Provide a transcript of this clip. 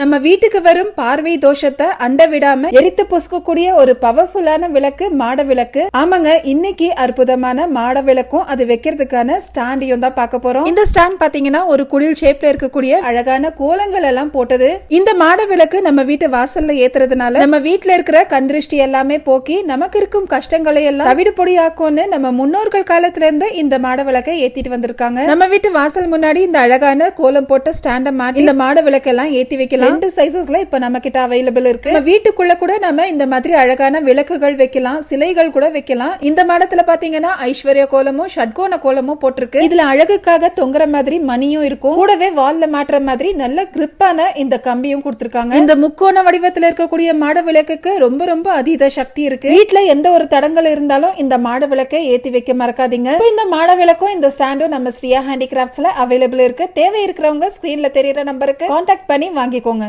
நம்ம வீட்டுக்கு வரும் பார்வை தோஷத்தை அண்ட விடாம எரித்து பொசுக்கக்கூடிய ஒரு பவர்ஃபுல்லான விளக்கு மாட விளக்கு. ஆமாங்க இன்னைக்கு அற்புதமான மாட விளக்கும் அது வைக்கிறதுக்கான ஸ்டாண்டையும் தான் பார்க்க போறோம். இந்த ஸ்டாண்ட் பாத்தீங்கன்னா ஒரு குடில் ஷேப்ல இருக்கக்கூடிய அழகான கோலங்கள் எல்லாம் போட்டது. இந்த மாட விளக்கு நம்ம வீட்டு வாசல்ல ஏத்துறதுனால நம்ம வீட்டுல இருக்கிற கந்திருஷ்டி எல்லாமே போக்கி நமக்கு இருக்கும் கஷ்டங்களை எல்லாம் தவிடு பொடியாக்கும்னு நம்ம முன்னோர்கள் காலத்துல இருந்து இந்த மாட விளக்கை ஏத்திட்டு வந்திருக்காங்க. நம்ம வீட்டு வாசல் முன்னாடி இந்த அழகான கோலம் போட்ட ஸ்டாண்ட மாட்டி இந்த மாட விளக்கெல்லாம் ஏத்தி வைக்கலாம். ரெண்டு சைசஸ்ல இப்ப நம்ம கிட்ட அவைலபிள் இருக்கு வீட்டுக்குள்ள கூட நம்ம இந்த மாதிரி அழகான விளக்குகள் வைக்கலாம் சிலைகள் கூட வைக்கலாம். இந்த மாடத்துல பாத்தீங்கன்னா ஐஸ்வர்ய கோலமும் ஷட்கோண கோலமும் போட்டிருக்கு. இதுல அழகுக்காக தொங்குற மாதிரி மணியும் இருக்கும். கூடவே வால்ல மாட்டுற மாதிரி நல்ல கிரிப்பான இந்த கம்பியும் கொடுத்திருக்காங்க. இந்த முக்கோண வடிவத்துல இருக்கக்கூடிய மாட விளக்குக்கு ரொம்ப ரொம்ப அதீத சக்தி இருக்கு. வீட்டுல எந்த ஒரு தடங்கள் இருந்தாலும் இந்த மாட விளக்கை ஏத்தி வைக்க மறக்காதீங்க. இந்த மாட விளக்கும் இந்த ஸ்டாண்டும் நம்ம ஸ்ரீயா ஹேண்டிகிராஃப்ட்ஸ்ல அவைலபிள் இருக்கு. தேவை இருக்கிறவங்க ஸ்கிரீன்ல தெரியற நம்பருக்கு கான்டாக்ட் பண்ணி வாங்கிக்கோங்க.